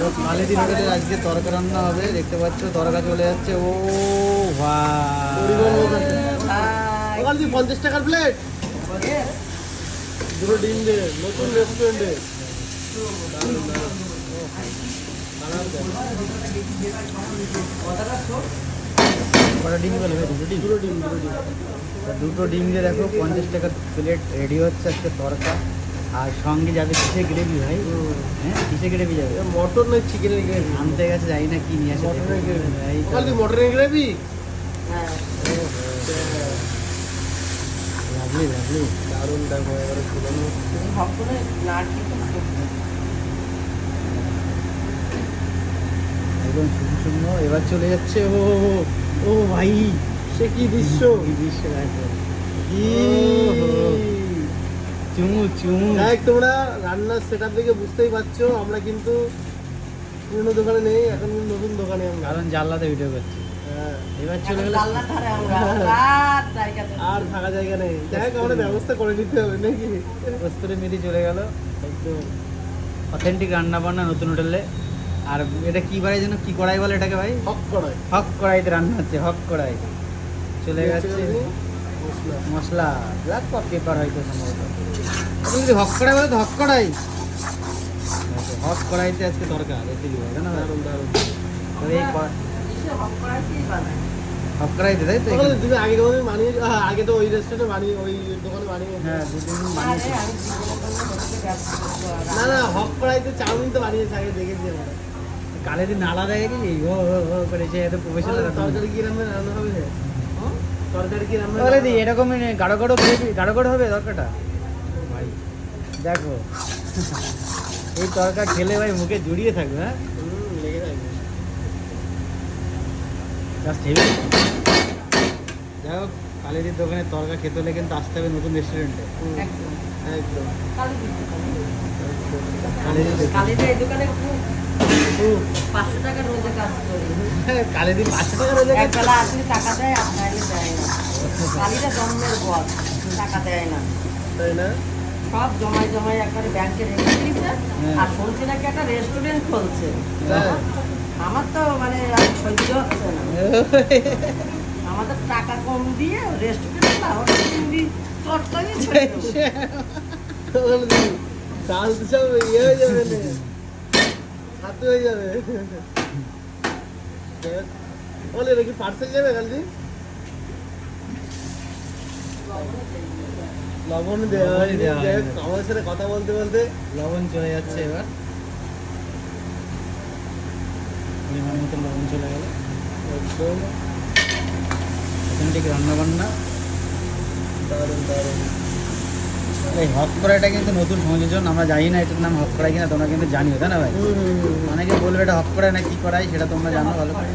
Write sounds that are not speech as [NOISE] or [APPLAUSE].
তো মালেদি আজকে তরকা রান্না হবে। দেখতে পাচ্ছ তরকা চলে যাচ্ছে। ও ভাই। পঞ্চাশ টাকার প্লেট দুটো ডিম দে নতুন রেস্টুরেন্টে কটা ডিম বলে দুটো ডিম? দুটো ডিম দুটো ডিম। তো দুটো ডিম দিয়ে দেখো পঞ্চাশ টাকার প্লেট রেডি হচ্ছে আজকে তরকা। আর সঙ্গে যাবে কিসে গ্রেভি ভাই? হ্যাঁ কিসে গ্রেভি যাবে? মটর না চিকেনের গ্রেভি। আনতে গেছে যাই না কি নিয়ে আসে। মটনের গ্রেভি। ওখানে তুই মটনের গ্রেভি? হ্যাঁ লাভলি লাভলি দারুণ দেখো এবারে ঝুলানো তুমি হক করে একদম শূন্য শূন্য এবার চলে যাচ্ছে ও ও ভাই সে কি দৃশ্য? কি দৃশ্য দেখো। চুমু চুমু। দেখ তোমরা রান্নার সেট দেখে বুঝতেই পারছ আমরা কিন্তু পুরনো দোকানে নেই এখন কিন্তু নতুন দোকানে আমরা। কারণ জানলাতে ভিডিও করছি। হ্যাঁ। এবার চলে গেল। জানলার ধারে আমরা আর থাকা জায়গা নেই। দেখ আমরা ব্যবস্থা করে নিতে হবে নাকি? কস্তুরি মেদি চলে গেল। একদম অথেন্টিক রান্না বান্না নতুন হোটেলে। আর এটা কি বাড়াই যেন কি কড়াই বলে এটাকে ভাই? হক করায় হক কড়াইতে রান্না হচ্ছে হক কড়াই। চলে গেছে মশলা ব্ল্যাক পেপার হয়তো সম্ভবত যদি হক কড়াই বলে তো হক কড়াই। হক আজকে দরকার হবে না? দারুণ দারুণ এই হক তাই তো? তুমি আগে কোনোদিন বানিয়ে আগে তো ওই রেস্টুরেন্টে বানিয়ে ওই দোকানে বানিয়ে হ্যাঁ দুদিন না না হক চাউমিন তো বানিয়েছে আগে দেখেছি আমরা। কালে দিন আলাদা হয়ে গেছি ও ও ও করে সে এত প্রফেশনাল তরকারি কি রান্না রান্না হবে হুম? তরকারি কি রান্না বলে দি এরকমই নেই গাঢ় গাঢ় গ্রেভি গাঢ় গাঢ় হবে তরকাটা? ভাই। দেখো। এই তরকা খেলে ভাই মুখে জড়িয়ে থাকবে হ্যাঁ? লেগে থাকবে। জাস্ট হেভি যাই হোক কালেদির দোকানে তরকা খেতে হলে কিন্তু আসতে হবে নতুন রেস্টুরেন্টে হুম, একদম। একদম দোকান কালিটা এই দোকানে খুব পাঁচশো টাকা রোজে কাজ করি পাঁচশো টাকা রোজে এক আসলে টাকা দেয় আর নাইলে দেয় না কালিটা জন্মের বল টাকা দেয় না তাই না সব জমাই জমাই একবারে ব্যাংকে রেখে দিয়েছে হ্যাঁ। আর শুনছি নাকি একটা রেস্টুরেন্ট খুলছে হ্যাঁ। আমার তো মানে সহ্য হচ্ছে না [LAUGHS] আমাদের টাকা কম দিয়ে রেস্টুরেন্ট না ওটা চিংড়ি ছেড়ে দেবো। [LAUGHS] সব ইয়ে হয়ে যাবে না হয়ে যাবে। বলে এটা কি পার্সেল যাবে কালজি লবণ দেওয়া হয়নি। আমার সাথে কথা বলতে বলতে লবণ চলে যাচ্ছে এবার। পরিমাণ মতো লবণ চলে গেল। একদম। অথেন্টিক রান্না বান্না দারুণ দারুণ। এই হক করাটা কিন্তু নতুন সংযোজন আমরা জানি না এটার নাম হক কড়াই কিনা তোমরা কিন্তু জানিও তাই না ভাই। অনেকে বলবে এটা হক কড়াই না কি করায় সেটা তোমরা জানো ভালো করে।